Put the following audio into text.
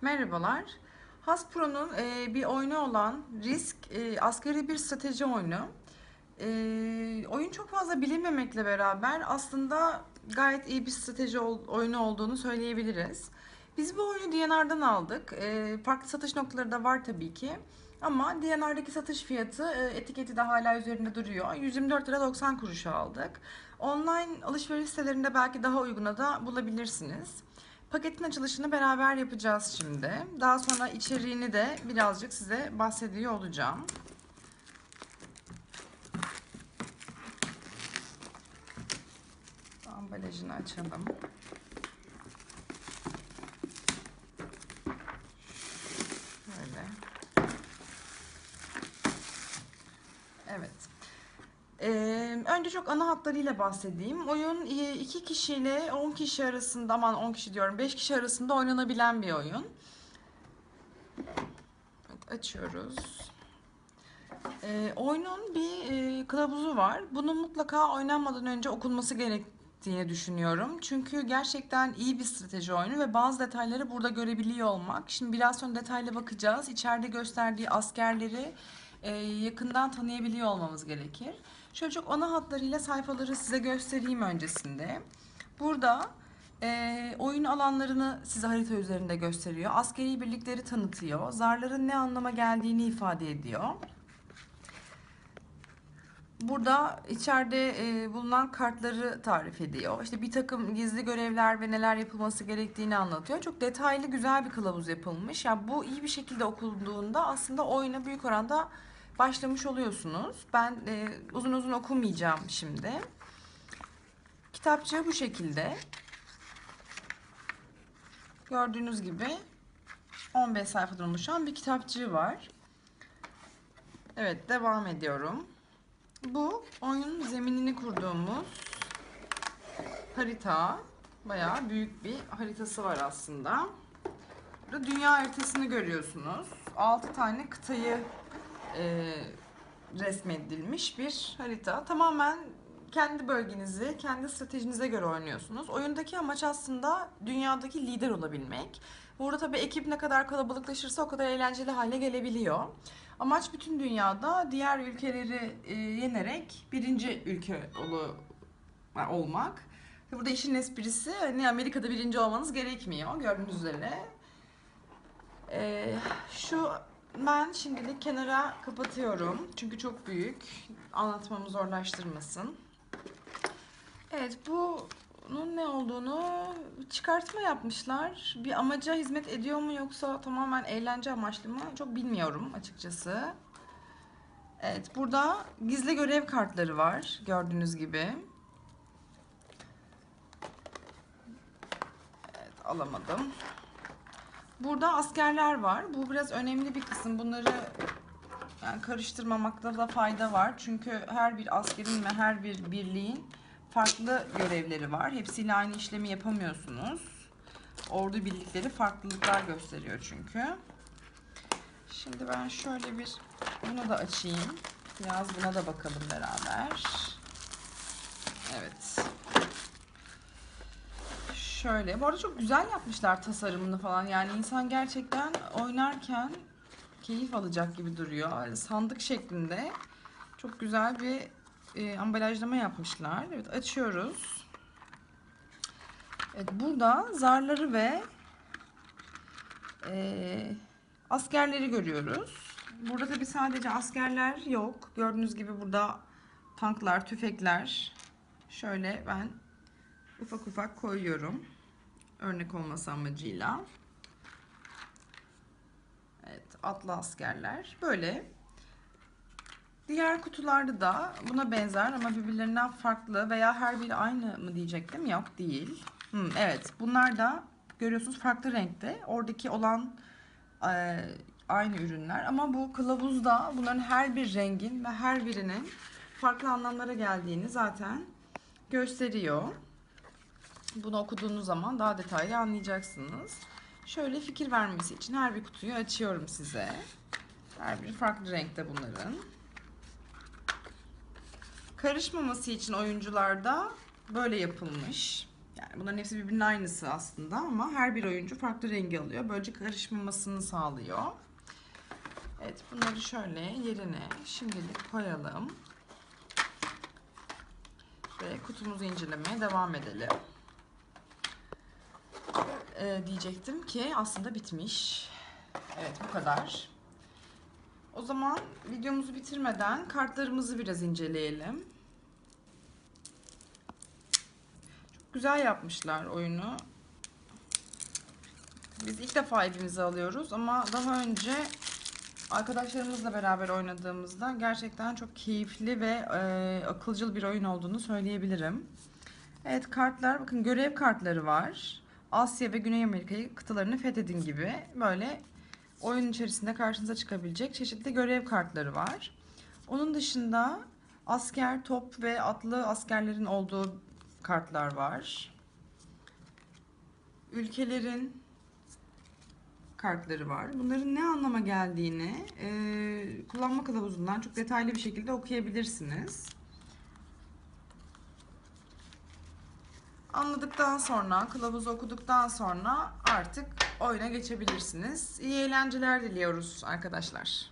Merhabalar. Hasbro'nun e, bir oyunu olan Risk e, askeri bir strateji oyunu. E, oyun çok fazla bilinmemekle beraber aslında gayet iyi bir strateji ol- oyunu olduğunu söyleyebiliriz. Biz bu oyunu DNR'dan aldık. E, farklı satış noktaları da var tabii ki. Ama DNR'daki satış fiyatı e, etiketi de hala üzerinde duruyor. 124 lira 90 kuruşa aldık. Online alışveriş sitelerinde belki daha uyguna da bulabilirsiniz. Paketin açılışını beraber yapacağız şimdi. Daha sonra içeriğini de birazcık size bahsediyor olacağım. Ambalajını açalım. Evet. Ee, önce çok ana hatlarıyla bahsedeyim. Oyun e, iki kişiyle 10 kişi arasında, aman 10 kişi diyorum, 5 kişi arasında oynanabilen bir oyun. Evet, açıyoruz. Ee, oyunun bir e, kılavuzu var. Bunun mutlaka oynanmadan önce okunması gerektiğini düşünüyorum. Çünkü gerçekten iyi bir strateji oyunu ve bazı detayları burada görebiliyor olmak. Şimdi biraz sonra detaylı bakacağız. İçeride gösterdiği askerleri e, yakından tanıyabiliyor olmamız gerekir. Şöyle çok ana hatlarıyla sayfaları size göstereyim öncesinde. Burada e, oyun alanlarını size harita üzerinde gösteriyor. Askeri birlikleri tanıtıyor. Zarların ne anlama geldiğini ifade ediyor. Burada içeride e, bulunan kartları tarif ediyor. İşte bir takım gizli görevler ve neler yapılması gerektiğini anlatıyor. Çok detaylı güzel bir kılavuz yapılmış. Yani bu iyi bir şekilde okunduğunda aslında oyuna büyük oranda başlamış oluyorsunuz. Ben e, uzun uzun okumayacağım şimdi. Kitapçığı bu şekilde. Gördüğünüz gibi 15 sayfadan oluşan bir kitapçığı var. Evet devam ediyorum. Bu oyunun zeminini kurduğumuz harita. Bayağı büyük bir haritası var aslında. Burada dünya haritasını görüyorsunuz. 6 tane kıtayı e, resmedilmiş bir harita. Tamamen kendi bölgenizi, kendi stratejinize göre oynuyorsunuz. Oyundaki amaç aslında dünyadaki lider olabilmek. Burada tabii ekip ne kadar kalabalıklaşırsa o kadar eğlenceli hale gelebiliyor. Amaç bütün dünyada diğer ülkeleri e, yenerek birinci ülke yani olmak. Burada işin esprisi hani Amerika'da birinci olmanız gerekmiyor gördüğünüz üzere. E, şu ben şimdilik kenara kapatıyorum. Çünkü çok büyük. Anlatmamı zorlaştırmasın. Evet bunun ne olduğunu çıkartma yapmışlar. Bir amaca hizmet ediyor mu yoksa tamamen eğlence amaçlı mı çok bilmiyorum açıkçası. Evet burada gizli görev kartları var gördüğünüz gibi. Evet alamadım. Burada askerler var. Bu biraz önemli bir kısım. Bunları yani karıştırmamakta da fayda var. Çünkü her bir askerin ve her bir birliğin farklı görevleri var. Hepsiyle aynı işlemi yapamıyorsunuz. Ordu birlikleri farklılıklar gösteriyor çünkü. Şimdi ben şöyle bir bunu da açayım. Biraz buna da bakalım beraber. Evet. Şöyle. Bu arada çok güzel yapmışlar tasarımını falan. Yani insan gerçekten oynarken keyif alacak gibi duruyor. Sandık şeklinde. Çok güzel bir e, ambalajlama yapmışlar. Evet açıyoruz. Evet burada zarları ve e, askerleri görüyoruz. Burada tabi sadece askerler yok. Gördüğünüz gibi burada tanklar, tüfekler. Şöyle ben ufak ufak koyuyorum. Örnek olması amacıyla. Evet, atlı askerler. Böyle. Diğer kutularda da buna benzer ama birbirlerinden farklı veya her biri aynı mı diyecektim. Yok değil. Hmm, evet, bunlar da görüyorsunuz farklı renkte. Oradaki olan e, aynı ürünler ama bu kılavuzda bunların her bir rengin ve her birinin farklı anlamlara geldiğini zaten gösteriyor. Bunu okuduğunuz zaman daha detaylı anlayacaksınız. Şöyle fikir vermesi için her bir kutuyu açıyorum size. Her biri farklı renkte bunların. Karışmaması için oyuncularda böyle yapılmış. Yani Bunların hepsi birbirinin aynısı aslında ama her bir oyuncu farklı rengi alıyor. Böylece karışmamasını sağlıyor. Evet bunları şöyle yerine şimdilik koyalım. Ve kutumuzu incelemeye devam edelim. Ee, diyecektim ki aslında bitmiş. Evet bu kadar. O zaman videomuzu bitirmeden kartlarımızı biraz inceleyelim. Çok güzel yapmışlar oyunu. Biz ilk defa evimize alıyoruz ama daha önce arkadaşlarımızla beraber oynadığımızda gerçekten çok keyifli ve e, akılcıl bir oyun olduğunu söyleyebilirim. Evet kartlar bakın görev kartları var. Asya ve Güney Amerika'yı kıtalarını fethedin gibi böyle oyun içerisinde karşınıza çıkabilecek çeşitli görev kartları var. Onun dışında asker, top ve atlı askerlerin olduğu kartlar var. Ülkelerin kartları var. Bunların ne anlama geldiğini e, kullanma kılavuzundan çok detaylı bir şekilde okuyabilirsiniz. Anladıktan sonra, kılavuzu okuduktan sonra artık oyuna geçebilirsiniz. İyi eğlenceler diliyoruz arkadaşlar.